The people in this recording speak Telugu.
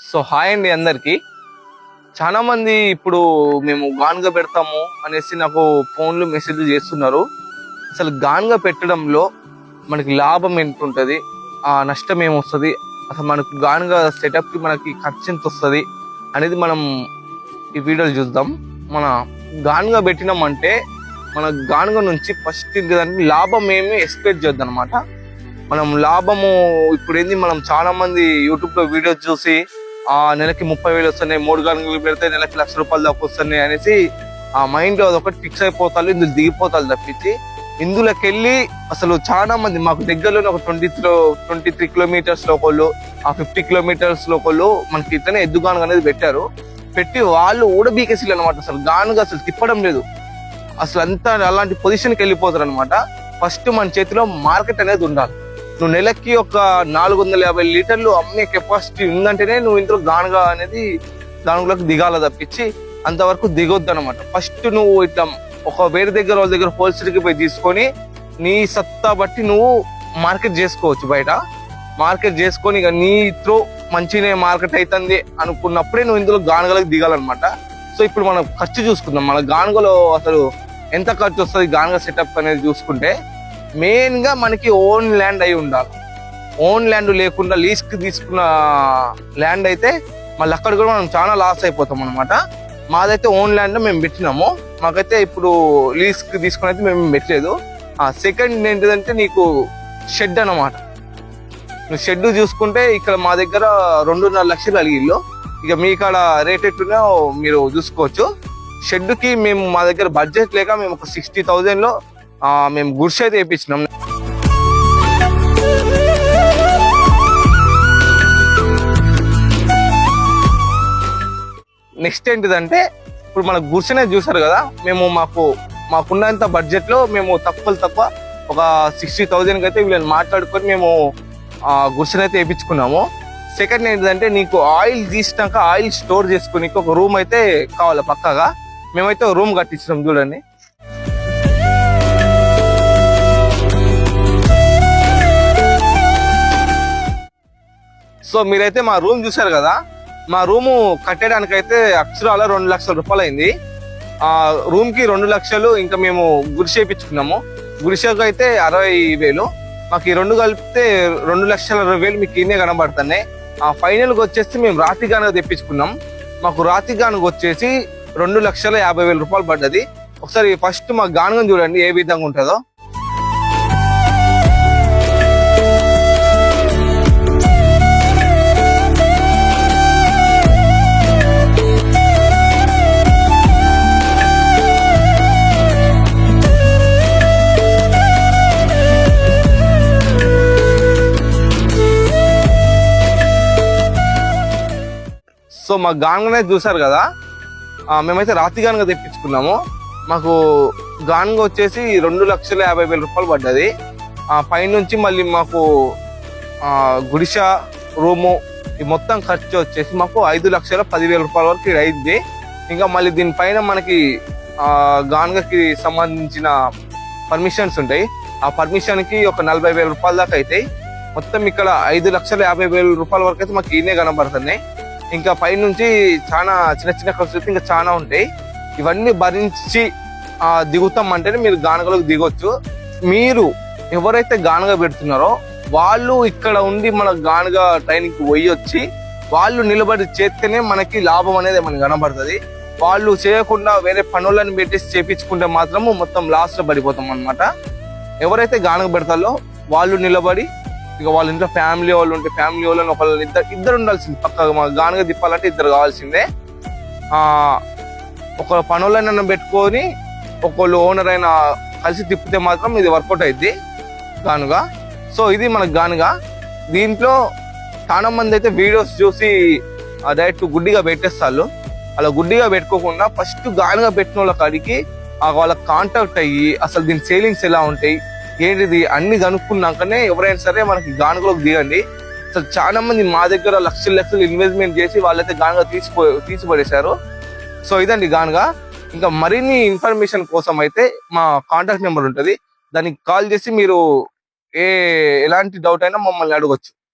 సో హాయ్ అండి అందరికీ. చాలామంది ఇప్పుడు మేము గాన్గా పెడతాము అనేసి నాకు ఫోన్లు మెసేజ్ చేస్తున్నారు. అసలు గాన్గా పెట్టడంలో మనకి లాభం ఎంత ఉంటుంది ఆ నష్టం ఏమొస్తుంది? అసలు మనకు గానుగా సెటప్కి మనకి ఖర్చు ఎంత వస్తుంది అనేది మనం ఈ వీడియోలు చూద్దాం. మన గానుగా పెట్టినామంటే మన గానుగ నుంచి ఫస్ట్ దానికి లాభం ఏమి ఎక్స్పెక్ట్ చేద్దాం అనమాట మనం లాభము ఇప్పుడు ఏంది మనం చాలా మంది వీడియోస్ చూసి ఆ నెలకి ముప్పై వేలు వస్తున్నాయి మూడు గానుగలు పెడితే నెలకి లక్ష రూపాయలు దాకా వస్తున్నాయి అనేసి ఆ మైండ్ అదొకటి ఫిక్స్ అయిపోతారు ఇందులో దిగిపోతారు తప్పించి. ఇందులోకి వెళ్ళి అసలు చాలా మంది మాకు దగ్గరలోనే ఒక ట్వంటీ త్రో ట్వంటీ త్రీ కిలోమీటర్స్లో ఒకళ్ళు ఆ ఫిఫ్టీ కిలోమీటర్స్లో ఒకళ్ళు మనకి ఇతనే ఎద్దు గానుగ అనేది పెట్టారు. పెట్టి వాళ్ళు ఊడబీకేసి అనమాట అసలు గానుగ అసలు తిప్పడం లేదు. అసలు అంతా అలాంటి పొజిషన్కి వెళ్ళిపోతారు అనమాట ఫస్ట్ మన చేతిలో మార్కెట్ అనేది ఉండాలి. నువ్వు నెలకి ఒక నాలుగు వందల యాభై లీటర్లు అమ్మే కెపాసిటీ ఉందంటేనే నువ్వు ఇంట్లో గానుగా అనేది దానిలోకి దిగాల తప్పించి అంతవరకు దిగొద్దు అనమాట ఫస్ట్ నువ్వు ఇట్లా ఒక వేరే దగ్గర వాళ్ళ దగ్గర హోల్సేల్కి పోయి తీసుకొని నీ సత్తా బట్టి నువ్వు మార్కెట్ చేసుకోవచ్చు బయట. మార్కెట్ చేసుకొని ఇక నీ త్రో మంచినే మార్కెట్ అవుతుంది అనుకున్నప్పుడే నువ్వు ఇందులో గానుగలకు దిగాలన్నమాట. సో ఇప్పుడు మనం ఖర్చు చూసుకుందాం. మన గానుగలో అసలు ఎంత ఖర్చు వస్తుంది? గానుగ సెటప్ అనేది చూసుకుంటే మెయిన్గా మనకి ఓన్ ల్యాండ్ అయి ఉండాలి. ఓన్ ల్యాండ్ లేకుండా లీజ్కి తీసుకున్న ల్యాండ్ అయితే మళ్ళీ అక్కడ కూడా మనం చాలా లాస్ అయిపోతాం అనమాట మాదైతే ఓన్ ల్యాండ్ మేము పెట్టినాము. మాకైతే ఇప్పుడు లీజ్కి తీసుకుని అయితే మేము పెట్టలేదు. సెకండ్ ఏంటిదంటే నీకు షెడ్ అన్నమాట. నువ్వు షెడ్ చూసుకుంటే ఇక్కడ మా దగ్గర రెండున్నర లక్షలు అలిగిల్లు ఇక మీ కాడ రేట్ ఎట్టున్నా మీరు చూసుకోవచ్చు. షెడ్కి మేము మా దగ్గర బడ్జెట్ లేక మేము ఒక సిక్స్టీ థౌజండ్లో మేము గుడ్స్ అయితే వేయించినాం నెక్స్ట్ ఏంటిదంటే ఇప్పుడు మన గుర్సనే చూసారు కదా మేము మాకు మాకున్నంత బడ్జెట్లో మేము తక్కువ తక్కువ ఒక సిక్స్టీ థౌజండ్ అయితే వీళ్ళని మాట్లాడుకొని మేము గుర్సన్ వేయించుకున్నాము సెకండ్ ఏంటిదంటే నీకు ఆయిల్ తీసినాక ఆయిల్ స్టోర్ చేసుకుని ఒక రూమ్ అయితే కావాలి పక్కగా. మేమైతే రూమ్ కట్టించినాం చూడండి. సో మీరైతే మా రూమ్ చూసారు కదా మా రూము కట్టేయడానికైతే అక్షరాల రెండు లక్షల రూపాయలు అయింది ఆ రూమ్కి రెండు లక్షలు ఇంకా మేము గురి వేయించుకున్నాము గురిసేకు అయితే అరవై వేలు. మాకు ఈ రెండు కలిపితే రెండు లక్షల అరవై వేలు మీకు ఇన్నే కనబడుతున్నాయి. ఆ ఫైనల్కి వచ్చేసి మేము రాతి గానుగ తెప్పించుకున్నాం. మాకు రాతి గానుగ వచ్చేసి రెండు లక్షల యాభై వేల రూపాయలు పడ్డది. ఒకసారి ఫస్ట్ మా గానుగం చూడండి ఏ విధంగా ఉంటుందో. సో మాకు గానుగనే చూసారు కదా? మేమైతే రాతి గానుగ తెప్పించుకున్నాము. మాకు గానుగ వచ్చేసి రెండు లక్షల యాభై వేల రూపాయలు పడ్డది. ఆ పైనుంచి మళ్ళీ మాకు గుడిష రూము ఈ మొత్తం ఖర్చు వచ్చేసి మాకు ఐదు లక్షల పదివేల రూపాయల వరకు ఇది అయింది. ఇంకా మళ్ళీ దీనిపైన మనకి గానుగకి సంబంధించిన పర్మిషన్స్ ఉంటాయి. ఆ పర్మిషన్కి ఒక నలభై వేల రూపాయల దాకా అవుతాయి మొత్తం ఇక్కడ ఐదు లక్షల యాభై వేల రూపాయల వరకు అయితే మాకు ఈయనే కనబడుతున్నాయి. ఇంకా పైనుంచి చాలా చిన్న చిన్న ఖర్చులు ఇంకా చాలా ఉంటాయి. ఇవన్నీ భరించి దిగుతాం అంటేనే మీరు గానగలకు దిగొచ్చు. మీరు ఎవరైతే గానగ పెడుతున్నారో వాళ్ళు ఇక్కడ ఉండి మన గానగ ట్రైనింగ్ పోయొచ్చి పోయి వచ్చి వాళ్ళు నిలబడి చేస్తేనే మనకి లాభం అనేది మనకి కనబడుతుంది. వాళ్ళు చేయకుండా వేరే పనులను పెట్టేసి చేపించుకుంటే మాత్రము మొత్తం లాస్ట్లో పడిపోతాం అన్నమాట. ఎవరైతే గానగ పెడతారో వాళ్ళు నిలబడి ఇక వాళ్ళ ఇంట్లో ఫ్యామిలీ వాళ్ళు ఉంటే ఫ్యామిలీ వాళ్ళని ఒకళ్ళు ఇద్దరు ఇద్దరు ఉండాల్సింది పక్కగా గానుగా తిప్పాలంటే ఇద్దరు కావాల్సిందే. ఒక పనులైనా పెట్టుకొని ఒకళ్ళు ఓనర్ అయినా కలిసి తిప్పితే మాత్రం ఇది వర్కౌట్ అయింది గానుగ. సో ఇది మనకు గానుగ. దీంట్లో చాలా మంది అయితే వీడియోస్ చూసి డైరెక్ట్ గుడ్డిగా పెట్టేస్తారు. అలా గుడ్డిగా పెట్టుకోకుండా ఫస్ట్ గానుగా పెట్టిన వాళ్ళ కాడికి వాళ్ళకి కాంటాక్ట్ అయ్యి అసలు దీని సేలింగ్స్ ఎలా ఉంటాయి? ఏంటిది? అన్ని కనుక్కున్నాకనే ఎవరైనా సరే మనకి గానుగలోకి దిగండి. అసలు చాలా మంది మా దగ్గర లక్షలు లక్షలు ఇన్వెస్ట్మెంట్ చేసి వాళ్ళైతే గానుగ తీసిపో తీసిపడేశారు. సో ఇదండి గానుగ. ఇంకా మరిన్ని ఇన్ఫర్మేషన్ కోసం అయితే మా కాంటాక్ట్ నెంబర్ ఉంటుంది. దానికి కాల్ చేసి మీరు ఏ ఎలాంటి డౌట్ అయినా మమ్మల్ని అడగొచ్చు.